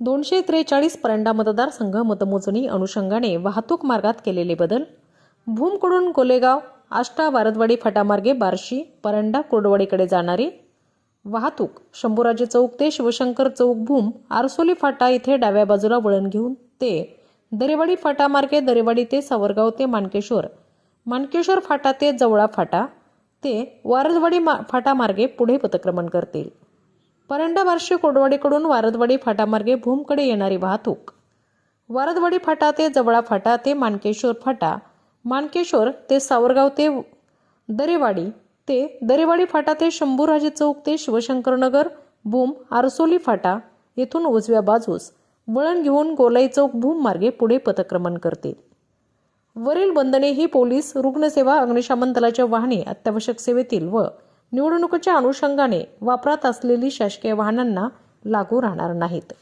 दोनशे त्रेचाळीस परंडा मतदारसंघ मतमोजणी अनुषंगाने वाहतूक मार्गात केलेले बदल. भूमकडून कोलेगाव आष्टा वारदवाडी फाटामार्गे बार्शी परंडा कोरडवाडीकडे जाणारी वाहतूक. शंभूराजे चौक ते शिवशंकर चौक भूम आरसोली फाटा इथे डाव्या बाजूला वळण घेऊन ते दरेवाडी फाटामार्गे दरेवाडी ते सावरगाव ते मानकेश्वर मानकेश्वर फाटा ते जवळा फाटा ते वारदवाडी मा फाटामार्गे पुढे पथक्रमण करतील. परंडा बार्शी कोडवाडीकडून वारदवाडी फाटामार्गे भूमकडे येणारी वाहतूक. वारदवाडी फाटा ते जवळा फाटा ते मानकेश्वर फाटा. मानकेश्वर ते सावरगाव ते दरेवाडी ते दरेवाडी फाटा ते शंभूराजे चौक ते शिवशंकरनगर भूम आरसोली फाटा येथून उजव्या बाजूस वळण घेऊन गोलाई चौक भूम मार्गे पुढे पथक्रमण करतील वरील बंधने ही पोलीस रुग्णसेवा अग्निशमन दलाच्या वाहने अत्यावश्यक सेवेतील व निवडणुकीच्या अनुषंगाने वापरात असलेली शासकीय वाहनांना लागू राहणार नाहीत.